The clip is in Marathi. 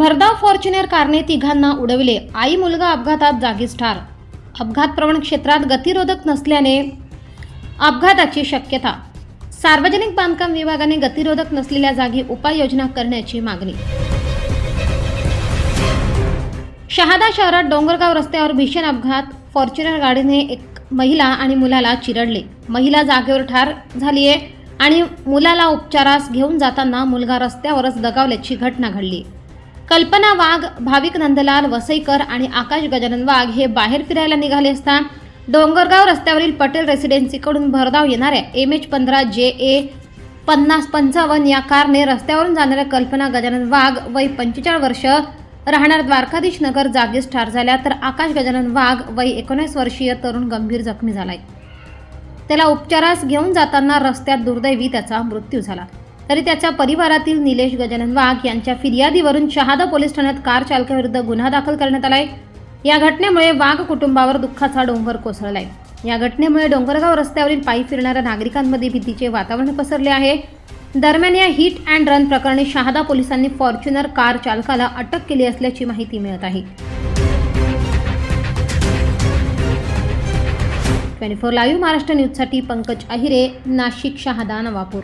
भरधाव फॉर्च्युनर कारने तिघांना उडविले. आई मुलगा अपघातात जागीच ठार. अपघात प्रवण क्षेत्रात गतिरोधक नसल्याने अपघाताची शक्यता. सार्वजनिक बांधकाम विभागाने गतिरोधक नसलेल्या जागी उपाययोजना करण्याची मागणी. शहादा शहरात डोंगरगाव रस्त्यावर भीषण अपघात. फॉर्च्युनर गाडीने एक महिला आणि मुलाला चिरडले. महिला जागेवर ठार झाली आहे आणि मुलाला उपचारास घेऊन जाताना मुलगा रस्त्यावरच दगावल्याची घटना घडली. कल्पना वाघ भाविक नंदलाल वसईकर आणि आकाश गजानन वाघ हे बाहेर फिरायला निघाले असता डोंगरगाव रस्त्यावरील पटेल रेसिडेन्सीकडून भरधाव येणाऱ्या एम एच पंधरा जे ए पन्नास पंचावन्न या कारने रस्त्यावरून जाणाऱ्या कल्पना गजानन वाघ वय पंचेचाळीस वर्ष राहणार द्वारकाधीश नगर जागीच ठार झाल्या तर आकाश गजानन वाघ वय एकोणीस वर्षीय तरुण गंभीर जखमी झालाय. त्याला उपचारास घेऊन जाताना रस्त्यात दुर्दैवी त्याचा मृत्यू झाला. तरी त्याच्या परिवारातील निलेश गजानन वाघ यांच्या फिर्यादीवरून शहादा पोलीस ठाण्यात कार चालकाविरुद्ध गुन्हा दाखल करण्यात आलाय. या घटनेमुळे वाघ कुटुंबावर दुःखाचा डोंगर कोसळलाय. या घटनेमुळे डोंगरगाव रस्त्यावरील पायी फिरणाऱ्या नागरिकांमध्ये भीतीचे वातावरण पसरले आहे. दरम्यान या हिट अँड रन प्रकरणी शहादा पोलिसांनी फॉर्च्युनर कार चालकाला अटक केली असल्याची माहिती मिळत आहे. ट्वेंटी फोर लाईव्ह महाराष्ट्र न्यूजसाठी पंकज अहिरे नाशिक शहादा नवापूर.